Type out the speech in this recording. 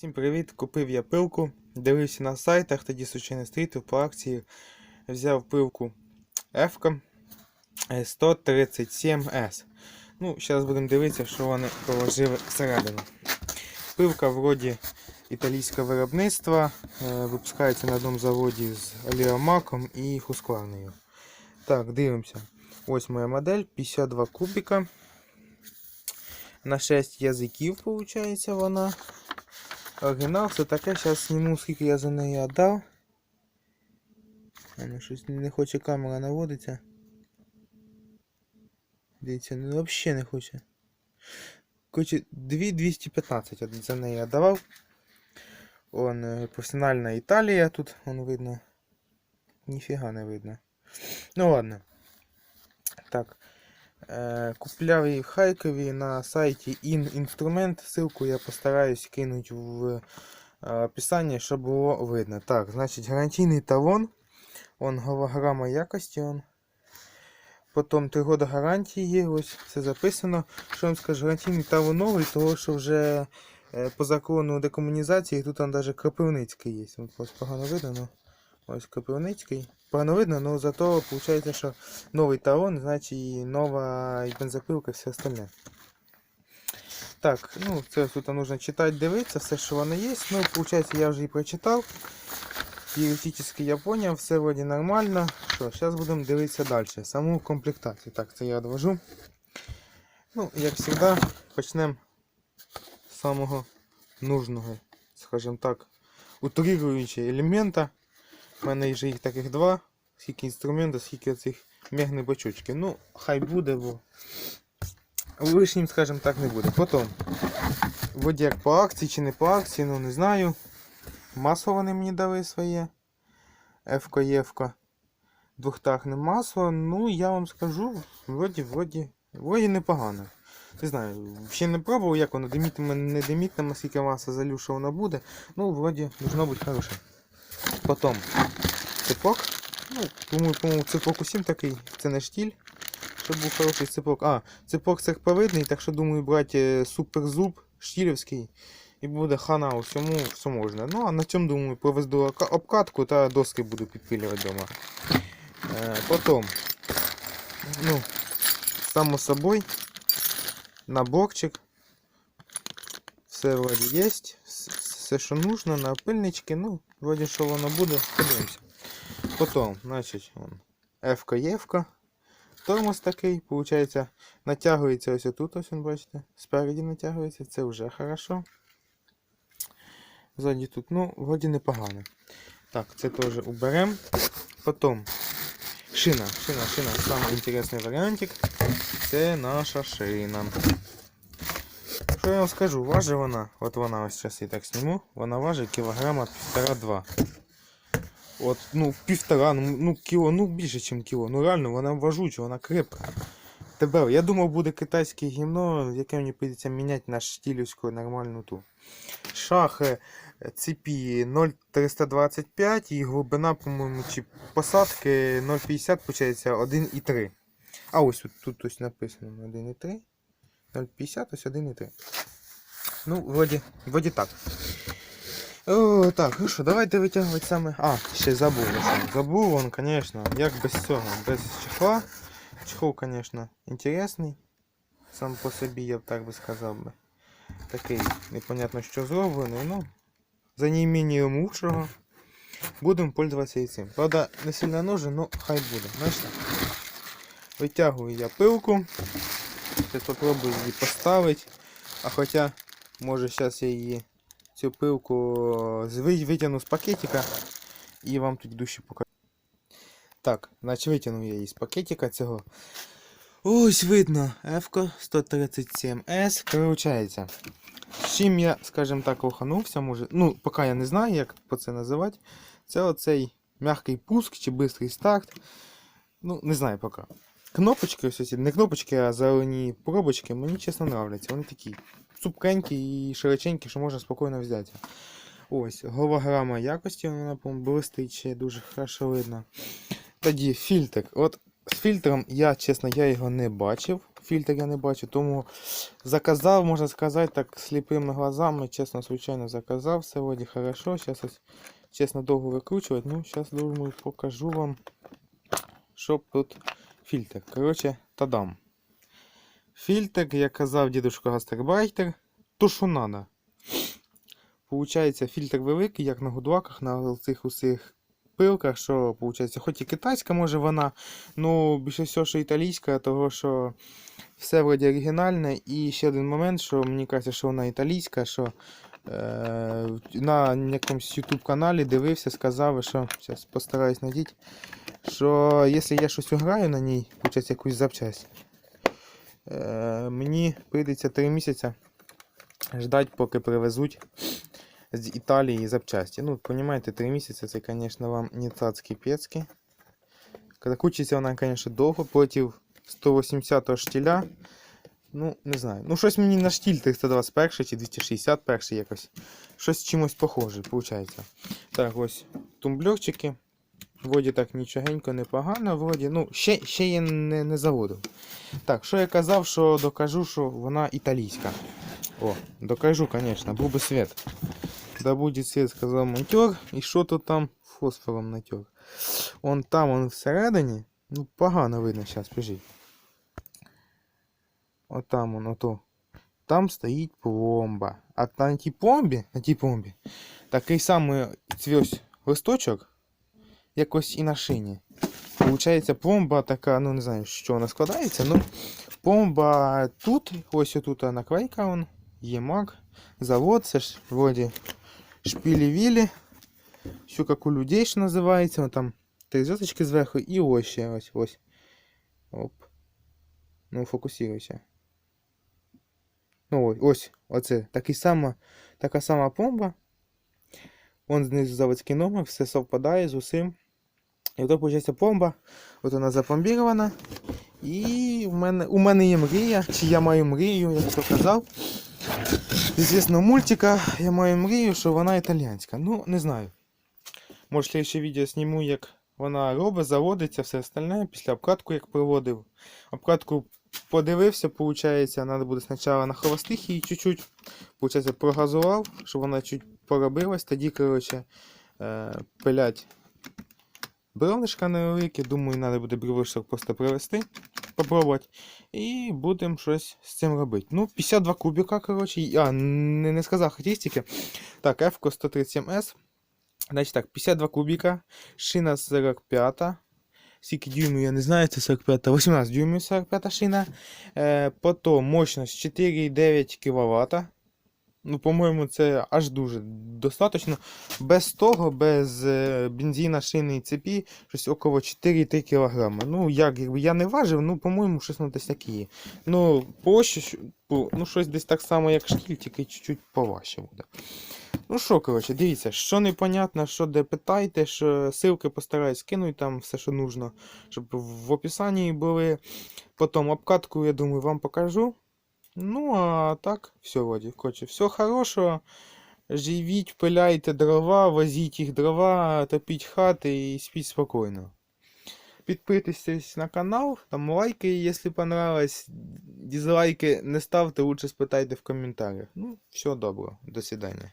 Всім привіт! Купив я пилку. Дивився на сайтах, тоді случайно стрітив по акції. Взяв пилку F 137S. Ну, зараз будемо дивитися, що вони положили всередину. Пилка вроді італійського виробництва. е, Випускається на одному заводі з Аліамаком і Хускварнею. Так, дивимося. Ось моя модель, 52 кубіка. На 6 язиків, виходить, вона. Оригінал все таке, зараз зніму, скільки я за неї віддав. Воно щось не хоче камера наводиться. Дивіться, ну взагалі не хоче. Короче, 2215 за неї віддавав. Он е, професіональна Італія тут, вон видно. Ніфіга не видно. Ну ладно. Так. Е, Купляв її в Харкові на сайті InInstrument. Ссылку я постараюсь кинуть в е, описанні, щоб було видно. Так, значить, гарантійний талон. Он голограма якості. Он. Потім 3 роки гарантії ось все записано. Що вам скажу, гарантійний талон новий, того що вже е, по закону декомунізації тут там навіть Кропивницький є. Ось погано видно, ну. Ось Кропивницький. Погано видно, але зато виходить, що новий талон, значить і нова і бензопилка, і все остальне. Так, ну це тут нужно читати, дивитися, все, що воно є. Ну, виходить, я вже і прочитав. Теоретично я поняв, все вроді нормально. Що, зараз будемо дивитися далі. Саму комплектацію. Так, це я відвожу. Ну, як завжди, почнемо з самого нужного, скажімо так, утрируючого елемента. У мене вже їх таких два. Скільки інструментів, скільки цих мегних бачочків. Ну, хай буде, бо лишнім, скажімо так, не буде. Потім, вроді як по акції чи не по акції, ну не знаю. Масло вони мені дали своє. Фка Євка. Двохтахне масло. Ну, я вам скажу, вроді, вроді, вроді непогано. Не знаю, ще не пробував, як воно димітиме, не димітиме, скільки масла залю, що воно буде. Ну, вроді, должно бути хороше. Потім цепок. Ну, думаю, по-моєму, цепок усім такий, це не штіль. Щоб був хороший цепок. А, цепок цехповидний, так що думаю брати суперзуб штілівський. І буде хана усьому, все можна. Ну, а на цьому, думаю, повезду ока- обкатку та доски буду підпилювати вдома. Е, потім, ну, само собою, наборчик. Все вроді є. Все, що нужно, напильнички. Ну, вроді, що воно буде, подивимося. Потім, значить, F-ка, Євка. Тормоз такий, виходить, натягується ось тут, ось він, бачите. Спереді натягується, це вже хорошо. Ззаді тут, ну, вроді непогано. Так, це теж уберемо. Потім шина, шина, шина. Самий інтересний варіантик. Це наша шина. Я вам скажу, важить вона, от вона ось зараз я так зніму, вона важить кілограма півтора-два. От, ну, півтора, ну, ну кіло, ну більше, ніж кіло. Ну реально, вона важуча, вона крепка. Тебе, я думав, буде китайське гімно, яке мені прийдеться міняти на штілівську нормальну ту. Шах е, цепі 0,325 і глибина, по-моєму, чи посадки 0,50, виходить 1,3. А ось тут, тут написано 1,3. 0,50, ось 1,3. Ну, вроді, вроді так. О, так, ну що, давайте витягувати саме. А, ще забув. Забув он, звісно, як без цього, без чехла. Чехол, звісно, інтересний. Сам по собі, я б так би сказав би. Такий, непонятно що зроблений, ну, за неимением лучшого. Будемо пользуватися і цим. Правда, не сильно нужен, ну хай буде. Знаєте? Витягую я пилку. Зараз спробую її поставити. А хоча, може зараз я її цю пилку витягну з пакетика і вам тут дужче покажу. Так, значить витягнув я її з пакетика цього. Ось видно, F 137S. Корочається. З чим я, скажімо так, лоханувся, може. Ну, поки я не знаю, як по це називати. Це оцей м'який пуск чи бистрий старт. Ну, не знаю поки. Кнопочки, ось не кнопочки, а зелені пробочки, мені чесно нравляться. Вони такі цупкенькі і широченькі, що можна спокійно взяти. Ось, голограма якості, вона, блистить ще дуже хорошо видно. Тоді фільтр. От з фільтром я, чесно, я його не бачив. Фільтр я не бачив, тому заказав, можна сказати, так сліпими глазами, чесно, звичайно, заказав. Вроді хорошо. Зараз ось, чесно, довго викручувати. Ну, зараз, думаю, покажу вам, що тут фільтр. Коротше, тадам. Фільтр, як казав дідушка Гастарбайтер, то що надо. Получається, фільтр великий, як на гудваках, на цих усіх пилках, що получається, хоч і китайська, може вона, ну більше всього, що італійська, того що все вроді оригінальне. І ще один момент, що мені кажеться, що вона італійська, що е, на якомусь YouTube каналі дивився, сказав, що зараз постараюсь надіти, що якщо я щось граю на ній, получається якусь запчасть, е, мені прийдеться 3 місяці ждать, поки привезуть з Італії запчасті. Ну, розумієте, 3 місяці це, звісно, вам не цацькі пецькі. Крутиться вона, звісно, довго, проти 180 штіля. Ну, не знаю. Ну, щось мені на штіль 321 чи 261 якось. Щось чимось похоже, виходить. Так, ось тумблерчики. Вроді так нічогенько, непогано, вроді. Ну, ще, ще я не, не заводив. Так, що я казав, що докажу, що вона італійська. О, докажу, конечно, був би свет. Да будет свет, сказав монтер. Що тут там фосфором натер? Он там, он всередині. Ну, погано видно зараз, біжіть. От там он, ото. Там стоїть пломба. А на тій пломбі, на тій пломбі, такий самий цвьось листочок, як ось і на шині. Получається, пломба така, ну не знаю, що вона складається, ну пломба тут, ось отут наклейка он, ємак, завод, це ж вроді шпілі-вілі, все як у людей, що називається, Вон там три зв'язочки зверху і ось ще ось ось. Оп. Ну, фокусируйся. Ну ось, ось, оце. Такий сама, така сама пломба. Вон знизу заводський номер, все совпадає з усім. І ото, виходить, пломба. От вона запломбірована. І в мене, у мене є мрія, чи я маю мрію, як то казав. З звісного мультика я маю мрію, що вона італійська. Ну, не знаю. Може, я ще відео зніму, як вона робить, заводиться, все остальне, після обкатку, як проводив. Обкатку подивився, виходить, треба буде спочатку на холостих її чуть-чуть. Получається, прогазував, щоб вона чуть поробилась. Тоді, коротше, е, пилять бревнишка невелике. Думаю, треба буде бревишок просто привезти, попробувати. І будемо щось з цим робити. Ну, 52 кубіка, коротше. А, не, не сказав характеристики. Так, F 137S. Значить так, 52 кубіка, шина 45. Скільки дюймів, я не знаю, це 45, 18 дюймів 45 шина. Е, потім мощність 4,9 кВт. Ну, по-моєму, це аж дуже достатньо. Без того, без е, бензина, шини і цепі, щось около 4,3 кг. Ну, як, якби я не важив, ну, по-моєму, щось ну, десь таке є. Ну, по ну, щось десь так само, як штіль, тільки чуть-чуть поважче буде. Ну що, коротше, дивіться, що непонятно, що де питайте, що ссылки постараюсь скинуть там все, що нужно, щоб в описанні були. Потім обкатку, я думаю, вам покажу. Ну, а так, все, вроде. Короче, все хорошего. Живіть, пиляйте дрова, возіть їх дрова, топіть хати і спіть спокійно. Підписуйтесь на канал, там лайки, якщо понравилось. Дизлайки не ставте, лучше спитайте в коментарях. Ну, все добре, до свидання.